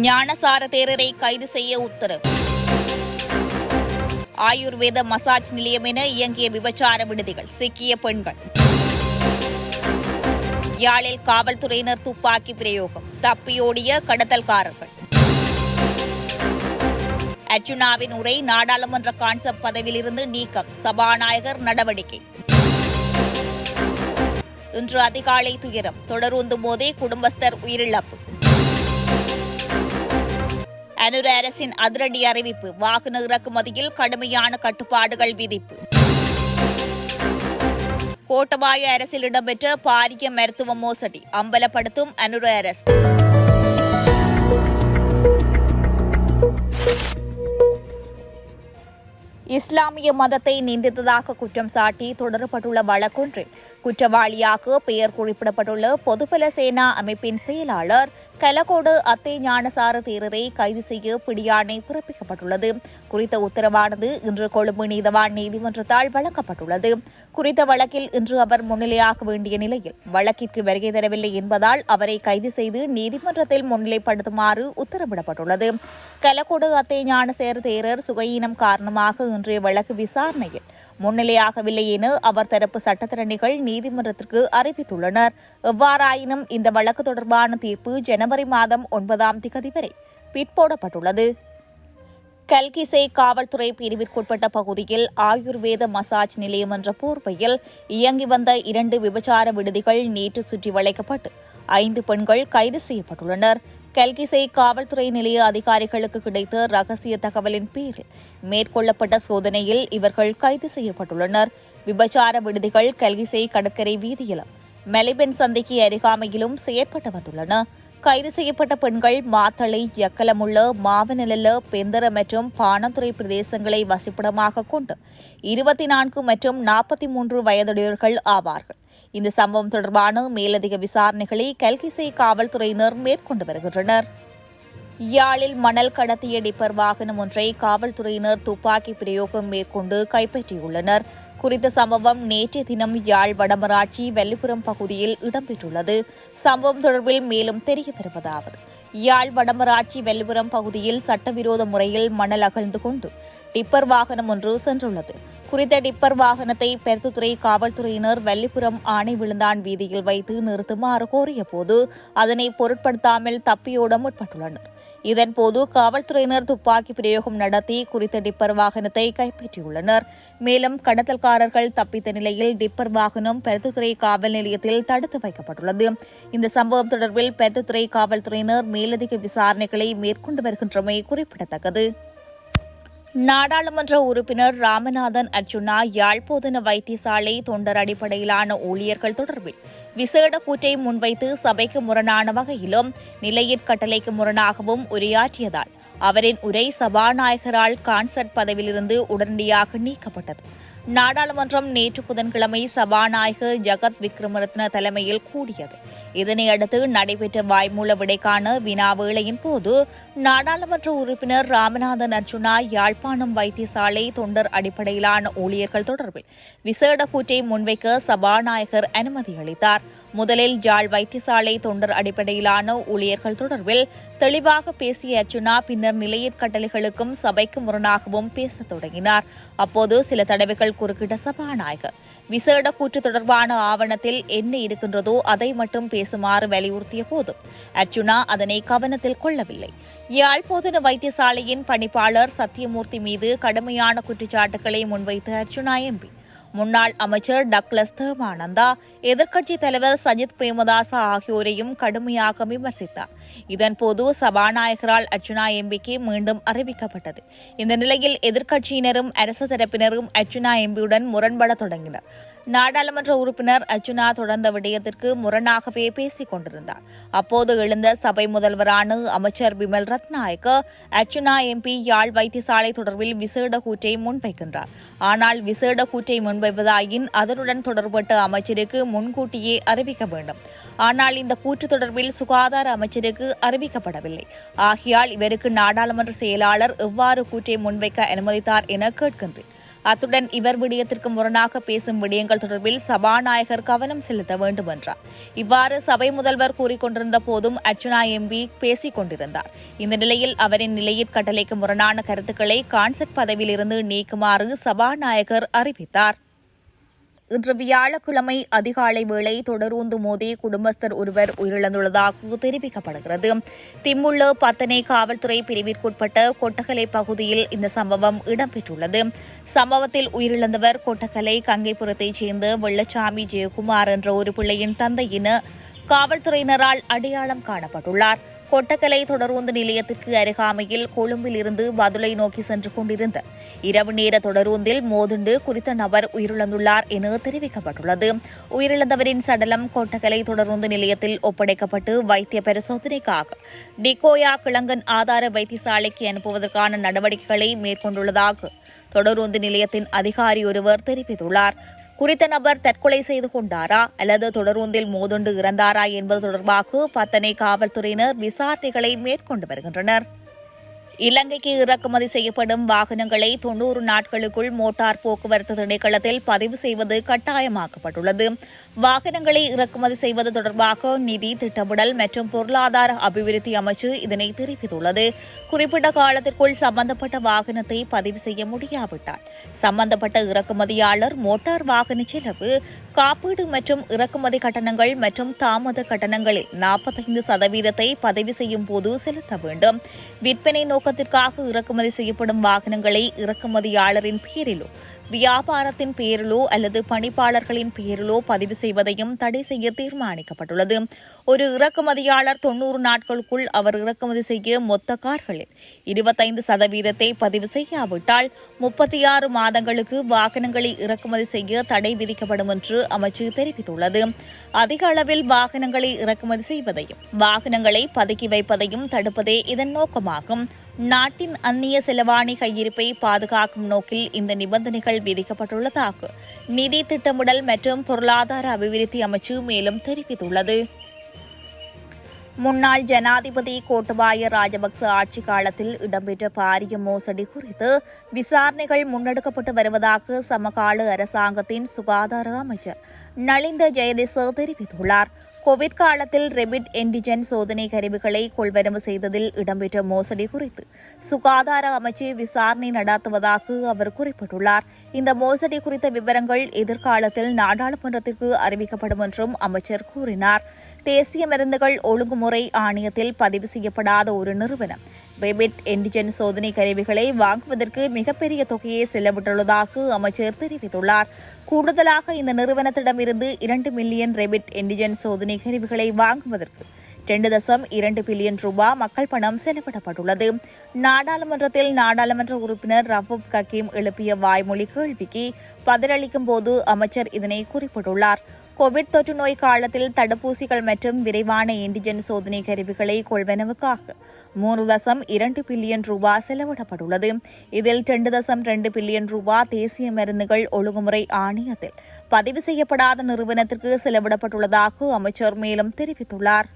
ஞானசார தேரரை கைது செய்ய உத்தரவு. ஆயுர்வேத மசாஜ் நிலையம் என இயங்கிய விபச்சார விடுதிகள் சிக்கிய பெண்கள். யாழில் காவல்துறையினர் துப்பாக்கி பிரயோகம் தப்பியோடிய கடத்தல்காரர்கள். அர்ஜுனாவின் உரை நாடாளுமன்ற கான்செப்ட் பதவியிலிருந்து நீக்கம் சபாநாயகர் நடவடிக்கை. இன்று அதிகாலை துயரம் தொடர்ந்து போதே குடும்பஸ்தர் உயிரிழப்பு. அனுர அரசின் அதிரடி அறிவிப்பு. வாகன இறக்குமதியில் கடுமையான கட்டுப்பாடுகள் விதிப்பு. கோட்டபாய அரசில் இடம்பெற்ற பாரிய மருத்துவ மோசடி அம்பலப்படுத்தும் அனுர அரசு. இஸ்லாமிய மதத்தை நிந்தித்ததாக குற்றம் சாட்டி தொடரப்பட்டுள்ள வழக்கொன்றில் குற்றவாளியாக பெயர் குறிப்பிடப்பட்டுள்ள பொதுபல சேனா அமைப்பின் செயலாளர் கலகோடு அத்தை ஞானசார தேரரை கைது செய்ய பிடியாணை பிறப்பிக்கப்பட்டுள்ளது. குறித்த உத்தரவானது இன்று கொழும்பு நீதவான் நீதிமன்றத்தால் வழங்கப்பட்டுள்ளது. குறித்த வழக்கில் இன்று அவர் முன்னிலையாக வேண்டிய நிலையில் வழக்கிற்கு வருகை தரவில்லை என்பதால் அவரை கைது செய்து நீதிமன்றத்தில் முன்னிலைப்படுத்துமாறு உத்தரவிடப்பட்டுள்ளது. கலகோடு அத்தை ஞானசேர தேரர் சுகையினம் காரணமாக இன்றைய வழக்கு விசாரணையில். முன்னிலையாகவில்லை என அவர் தரப்பு சட்டத்திறனிகள் நீதிமன்றத்திற்கு அறிவித்துள்ளனர். எவ்வாறாயினும் இந்த வழக்கு தொடர்பான தீர்ப்பு ஜனவரி மாதம் ஒன்பதாம் திகதி வரை பிற்போடப்பட்டுள்ளது. கல்கிசை காவல்துறை பிரிவிற்குட்பட்ட பகுதியில் ஆயுர்வேத மசாஜ் நிலையம் என்ற போர்வையில் இயங்கி வந்த இரண்டு விபச்சார விடுதிகள் நேற்று சுற்றி வளைக்கப்பட்டு ஐந்து பெண்கள் கைது செய்யப்பட்டுள்ளனர். கல்கிசை காவல்துறை நிலைய அதிகாரிகளுக்கு கிடைத்த ரகசிய தகவலின் பேரில் மேற்கொள்ளப்பட்ட சோதனையில் இவர்கள் கைது செய்யப்பட்டுள்ளனர். விபச்சார விடுதிகள் கல்கிசை கடற்கரை வீதியிலும் மெலிபென் சந்தைக்கு அருகாமையிலும் செயற்பட்டு வந்துள்ளன. கைது செய்யப்பட்ட பெண்கள் மாத்தளை எக்கலமுள்ள மாவநில பெந்தர மற்றும் பானந்துறை பிரதேசங்களை வசிப்பிடமாக கொண்டு இருபத்தி நான்கு மற்றும் நாற்பத்தி மூன்று வயதுடையவர்கள் ஆவார்கள். இந்த சம்பவம் தொடர்பான மேலதிக விசாரணைகளை கல்கிசை காவல்துறையினர் மேற்கொண்டு வருகின்றனர். யாழில் மணல் கடத்திய டிப்பர் வாகனம் ஒன்றை காவல்துறையினர் துப்பாக்கி பிரயோகம் மேற்கொண்டு கைப்பற்றியுள்ளனர். குறித்த சம்பவம் நேற்றைய தினம் யாழ் வடமராட்சி வெள்ளிபுரம் பகுதியில் இடம்பெற்றுள்ளது. சம்பவம் தொடர்பில் மேலும் தெரிய வருவதாவது யாழ் வடமராட்சி வெள்ளிபுரம் பகுதியில் சட்டவிரோத முறையில் மணல் அகழ்ந்து கொண்டு டிப்பர் வாகனம் ஒன்று சென்றுள்ளது. குறித்த டிப்பர் வாகனத்தை பெருத்துத்துறை காவல்துறையினர் வெள்ளிப்புறம் ஆணை விழுந்தான் வீதியில் வைத்து நிறுத்துமாறு கோரிய போது அதனை பொருட்படுத்தாமல் தப்பியோட முற்பட்டுள்ளனர். இதன்போது காவல்துறையினர் துப்பாக்கி பிரயோகம் நடத்தி குறித்த டிப்பர் வாகனத்தை கைப்பற்றியுள்ளனர். மேலும் கடத்தல்காரர்கள் தப்பித்த நிலையில் டிப்பர் வாகனம் பெருத்துத்துறை காவல் நிலையத்தில் தடுத்து வைக்கப்பட்டுள்ளது. இந்த சம்பவம் தொடர்பில் பெருத்துத்துறை காவல்துறையினர் மேலதிக விசாரணைகளை மேற்கொண்டு வருகின்றமை குறிப்பிடத்தக்கது. நாடாளுமன்ற உறுப்பினர் ராமநாதன் அர்ஜுனா யாழ்ப்போதன வைத்தியசாலை தொண்டர் அடிப்படையிலான ஊழியர்கள் தொடர்பில் விசேட கூற்றை முன்வைத்து சபைக்கு முரணான வகையிலும் நிலையிற் கட்டளைக்கு முரணாகவும் உரையாற்றியதால் அவரின் உரை சபாநாயகரால் கான்சர்ட் பதவியிலிருந்து உடனடியாக நீக்கப்பட்டது. நாடாளுமன்றம் நேற்று புதன்கிழமை சபாநாயகர் ஜகத் விக்ரமரத்ன தலைமையில் கூடியது. இதனையடுத்து நடைபெற்ற வாய்மூல விடைக்கான வினா வேளையின் போது நாடாளுமன்ற உறுப்பினர் ராமநாதன் அர்ஜுனா யாழ்ப்பாணம் வைத்தியசாலை தொண்டர் அடிப்படையிலான ஊழியர்கள் தொடர்பில் விசேட கூற்றை முன்வைக்க சபாநாயகர் அனுமதி அளித்தார். முதலில் ஜாழ் வைத்தியசாலை தொண்டர் அடிப்படையிலான ஊழியர்கள் தொடர்பில் தெளிவாக பேசிய அர்ஜுனா பின்னர் நிலையிற் கட்டளைகளுக்கும் சபைக்கு முரணாகவும் பேசத் தொடங்கினார். அப்போது சில தடவைகள் குறுக்கிட்ட சபாநாயகர் விசேட கூற்று தொடர்பான ஆவணத்தில் என்ன இருக்கின்றதோ அதை மட்டும் பேசுமாறு வலியுறுத்திய போதும். அர்ஜுனா அதனை கவனத்தில் கொள்ளவில்லை. யாழ் போதன வைத்தியசாலையின் பணிப்பாளர் சத்தியமூர்த்தி மீது கடுமையான குற்றச்சாட்டுகளை முன்வைத்த அர்ஜுனா எம்பி. முன்னாள் அமைச்சர் டக்ளஸ் தேவானந்தா எதிர்க்கட்சித் தலைவர் சஜித் பிரேமதாசா ஆகியோரையும் கடுமையாக விமர்சித்தார். இதன்போது சபாநாயகரால் அர்ஜுனா எம்பிக்கு மீண்டும் அறிவிக்கப்பட்டது. இந்த நிலையில் எதிர்க்கட்சியினரும் அரசு தரப்பினரும் அர்ஜுனா எம்பியுடன் முரண்பட தொடங்கினர். நாடாளுமன்ற உறுப்பினர் அர்ஜுனா தொடர்ந்த விடயத்திற்கு முரணாகவே பேசிக் கொண்டிருந்தார். அப்போது எழுந்த சபை முதல்வரான அமைச்சர் பிமல் ரத்நாயக்க அர்ஜுனா எம்பி யாழ் வைத்தியசாலை தொடர்பில் விசேட கூற்றை முன்வைக்கின்றார். ஆனால் விசேட கூற்றை முன்வைப்பதாயின் அதனுடன் தொடர்பட்ட அமைச்சருக்கு முன்கூட்டியே அறிவிக்க வேண்டும். ஆனால் இந்த கூற்று தொடர்பில் சுகாதார அமைச்சருக்கு அறிவிக்கப்படவில்லை. ஆகையால் இவருக்கு நாடாளுமன்ற செயலாளர் எவ்வாறு கூற்றை முன்வைக்க அனுமதித்தார் என கேட்கின்றேன். அத்துடன் இவர் விடயத்திற்கு முரணாக பேசும் விடயங்கள் தொடர்பில் சபாநாயகர் கவனம் செலுத்த வேண்டும் என்றார். இவ்வாறு சபை முதல்வர் கூறிக்கொண்டிருந்த போதும் அர்ச்சுனா எம்பி பேசிக் கொண்டிருந்தார். இந்த நிலையில் அவரின் நிலையிற் கட்டளைக்கு முரணான கருத்துக்களை கான்செப்ட் பதவியிலிருந்து நீக்குமாறு சபாநாயகர் அறிவித்தார். இன்று வியாழக்கிழமை அதிகாலை வேளை தொடரூந்து மோதி குடும்பஸ்தர் ஒருவர் உயிரிழந்துள்ளதாக தெரிவிக்கப்படுகிறது. திம்முள்ள பத்தனை காவல்துறை பிரிவிற்குட்பட்ட கொட்டகலை பகுதியில் இந்த சம்பவம் இடம்பெற்றுள்ளது. சம்பவத்தில் உயிரிழந்தவர் கொட்டகலை கங்கைபுரத்தைச் சேர்ந்த வெள்ளச்சாமி ஜெயக்குமார் என்ற ஒரு பிள்ளையின் தந்தையின காவல்துறையினரால் அடையாளம் காணப்பட்டுள்ளார். கொட்டக்கலை தொடரூந்து நிலையத்திற்கு அருகாமையில் கொழும்பில் இருந்து பதுளை நோக்கி சென்று கொண்டிருந்த இரவு நேர தொடரூந்தில் மோதுண்டு குறித்த நபர் உயிரிழந்துள்ளார் என தெரிவிக்கப்பட்டுள்ளது. உயிரிழந்தவரின் சடலம் கொட்டக்கலை தொடரூந்து நிலையத்தில் ஒப்படைக்கப்பட்டு வைத்திய பரிசோதனைக்காக டிகோயா கிழங்கன் ஆதார வைத்தியசாலைக்கு அனுப்புவதற்கான நடவடிக்கைகளை மேற்கொண்டுள்ளதாக தொடரூந்து நிலையத்தின் அதிகாரி ஒருவர் தெரிவித்துள்ளார். குறித்த நபர் தற்கொலை செய்து கொண்டாரா? அல்லது தொடரூந்தில் மோதுண்டு இறந்தாரா என்பது தொடர்பாக பத்தனை காவல்துறையினர் விசாரணைகளை மேற்கொண்டு வருகின்றனர். இலங்கைக்கு இறக்குமதி செய்யப்படும் வாகனங்களை தொன்னூறு நாட்களுக்குள் மோட்டார் போக்குவரத்து திணைக்களத்தில் பதிவு செய்வது கட்டாயமாக்கப்பட்டுள்ளது. வாகனங்களை இறக்குமதி செய்வது தொடர்பாக நிதி திட்டமிடல் மற்றும் பொருளாதார அபிவிருத்தி அமைச்சு இதனை தெரிவித்துள்ளது. குறிப்பிட்ட காலத்திற்குள் சம்பந்தப்பட்ட வாகனத்தை பதிவு செய்ய முடியாவிட்டால் சம்பந்தப்பட்ட இறக்குமதியாளர் மோட்டார் வாகன செலவு காப்பீடு மற்றும் இறக்குமதி கட்டணங்கள் மற்றும் தாமத கட்டணங்களில் நாற்பத்தைந்து சதவீதத்தை பதிவு செய்யும் போது செலுத்த வேண்டும். விற்பனை நோக்கத்திற்காக இறக்குமதி செய்யப்படும் வாகனங்களை இறக்குமதியாளரின் பெயரிலோ வியாபாரத்தின் பெயரிலோ அல்லது பணிப்பாளர்களின் பெயரிலோ பதிவு செய்வதையும் தடை செய்ய தீர்மானிக்கப்பட்டுள்ளது. ஒரு இறக்குமதியாளர் தொன்னூறு நாட்களுக்குள் அவர் இறக்குமதி செய்ய மொத்த கார்களில் இருபத்தைந்து சதவீதத்தை பதிவு செய்யாவிட்டால் முப்பத்தி ஆறு மாதங்களுக்கு வாகனங்களை இறக்குமதி செய்ய தடை விதிக்கப்படும் என்று அமைச்சு தெரிவித்துள்ளது. அதிக அளவில் வாகனங்களை இறக்குமதி செய்வதையும் வாகனங்களை பதுக்கி வைப்பதையும் தடுப்பதே இதன் நோக்கமாகும். நாட்டின் அந்நிய செலவாணி கையிருப்பை பாதுகாக்கும் நோக்கில் இந்த நிபந்தனைகள் விதிக்கப்பட்டுள்ளதாக நிதி திட்டமிடல் மற்றும் பொருளாதார அபிவிருத்தி அமைச்சு மேலும் தெரிவித்துள்ளது. முன்னாள் ஜனாதிபதி கோட்டபாய ராஜபக்ச ஆட்சி காலத்தில் இடம்பெற்ற பாரிய மோசடி குறித்து விசாரணைகள் முன்னெடுக்கப்பட்டு வருவதாக சமகால அரசாங்கத்தின் சுகாதார அமைச்சர் நலிந்த ஜெயதிச தெரிவித்துள்ளார். கோவிட் காலத்தில் ரெபிட் என்டிஜென் சோதனை கருவிகளை கொள்வனவு செய்ததில் இடம்பெற்ற மோசடி குறித்து சுகாதார அமைச்சு விசாரணை நடத்துவதாக அவர் குறிப்பிட்டுள்ளார். இந்த மோசடி குறித்த விவரங்கள் எதிர்காலத்தில் நாடாளுமன்றத்திற்கு அறிவிக்கப்படும் என்றும் அமைச்சர் கூறினார். தேசிய மருந்துகள் ஒழுங்குமுறை ஆணையத்தில் பதிவு செய்யப்படாத ஒரு நிறுவனம் ரெபிட் என்டிஜென் சோதனை கருவிகளை வாங்குவதற்கு மிகப்பெரிய தொகையை செலவிட்டுள்ளதாக அமைச்சர் தெரிவித்துள்ளார். கூடுதலாக இந்த நிறுவனத்திடமிருந்து இரண்டு மில்லியன் ரெபிட் என்டிஜென் சோதனை கருவிகளை வாங்குவதற்கு இரண்டு தசம் இரண்டு பில்லியன் ரூபாய் மக்கள் பணம் செலவிடப்பட்டுள்ளது. நாடாளுமன்றத்தில் நாடாளுமன்ற உறுப்பினர் ரஃபூப் கக்கீம் எழுப்பிய வாய்மொழி கேள்விக்கு பதிலளிக்கும் போது அமைச்சர் இதனை குறிப்பிட்டுள்ளார். கோவிட் தொற்று நோய் காலத்தில் தடுப்பூசிகள் மற்றும் விரைவான என்டிஜென் சோதனை கருவிகளை கொள்வனவுக்காக மூன்று தசம் இரண்டு பில்லியன் ரூபாய் செலவிடப்பட்டுள்ளது. இதில் இரண்டு தசம் இரண்டு பில்லியன் ரூபாய் தேசிய மருந்துகள் ஒழுங்குமுறை ஆணையத்தில் பதிவு செய்யப்படாத நிறுவனத்திற்கு செலவிடப்பட்டுள்ளதாக அமைச்சர் மேலும் தெரிவித்துள்ளார்.